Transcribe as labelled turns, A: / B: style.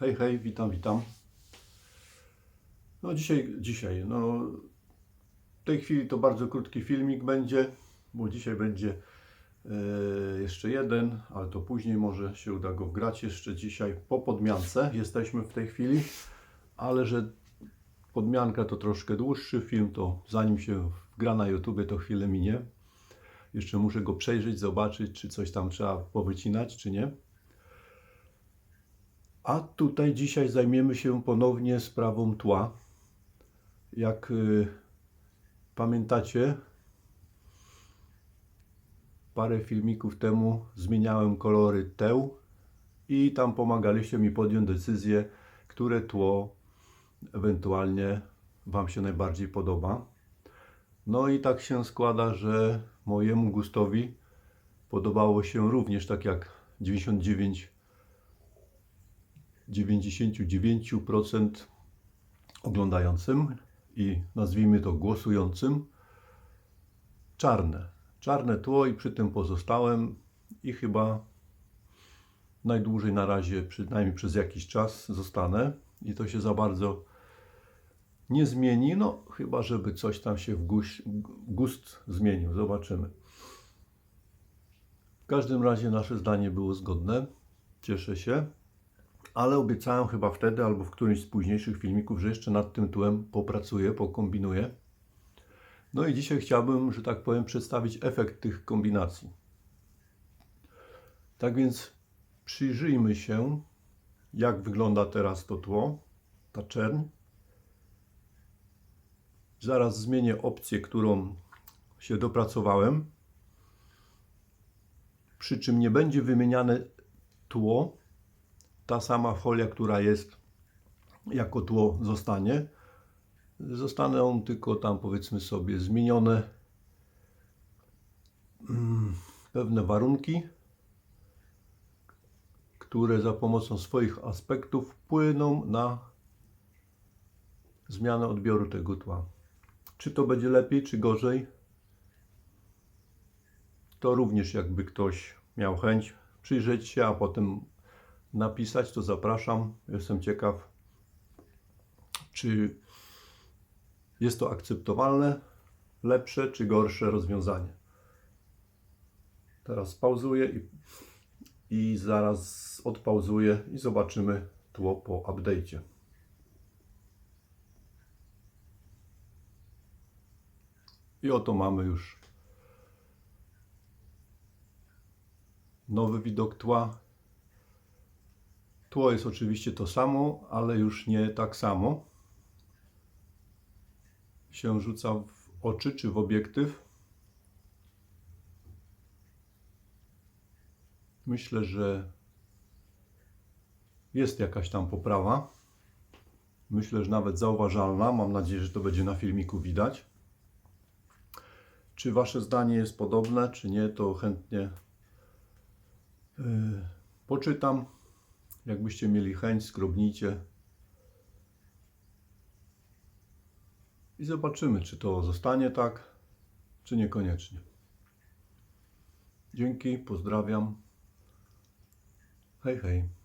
A: Hej, hej, witam, witam. No dzisiaj, dzisiaj, no w tej chwili to bardzo krótki filmik będzie, bo dzisiaj będzie e, jeszcze jeden, ale to później może się uda go wgrać jeszcze dzisiaj po podmiance. Jesteśmy w tej chwili, ale że podmianka to troszkę dłuższy film, to zanim się wgra na YouTube to chwilę minie. Jeszcze muszę go przejrzeć, zobaczyć, czy coś tam trzeba powycinać, czy nie. A tutaj dzisiaj zajmiemy się ponownie sprawą tła. Jak y, pamiętacie, parę filmików temu zmieniałem kolory teł i tam pomagaliście mi podjąć decyzję, które tło ewentualnie Wam się najbardziej podoba. No i tak się składa, że mojemu gustowi podobało się również tak jak 99 99% oglądającym i nazwijmy to głosującym. Czarne. Czarne tło i przy tym pozostałem i chyba najdłużej na razie, przynajmniej przez jakiś czas zostanę i to się za bardzo nie zmieni, no chyba żeby coś tam się w gust, gust zmienił, zobaczymy. W każdym razie nasze zdanie było zgodne, cieszę się ale obiecałem chyba wtedy albo w którymś z późniejszych filmików, że jeszcze nad tym tłem popracuję, pokombinuję. No i dzisiaj chciałbym, że tak powiem, przedstawić efekt tych kombinacji. Tak więc przyjrzyjmy się, jak wygląda teraz to tło, ta czerń. Zaraz zmienię opcję, którą się dopracowałem. Przy czym nie będzie wymieniane tło, ta sama folia, która jest jako tło zostanie. Zostaną tylko tam powiedzmy sobie zmienione mm, pewne warunki, które za pomocą swoich aspektów wpłyną na zmianę odbioru tego tła. Czy to będzie lepiej, czy gorzej? To również jakby ktoś miał chęć przyjrzeć się, a potem napisać, to zapraszam. Jestem ciekaw, czy jest to akceptowalne, lepsze czy gorsze rozwiązanie. Teraz pauzuję i, i zaraz odpauzuję i zobaczymy tło po update'cie. I oto mamy już nowy widok tła. Tło jest oczywiście to samo, ale już nie tak samo się rzuca w oczy czy w obiektyw. Myślę, że jest jakaś tam poprawa. Myślę, że nawet zauważalna. Mam nadzieję, że to będzie na filmiku widać. Czy Wasze zdanie jest podobne, czy nie, to chętnie yy, poczytam. Jakbyście mieli chęć, skrobnijcie. I zobaczymy, czy to zostanie tak, czy niekoniecznie. Dzięki, pozdrawiam. Hej, hej.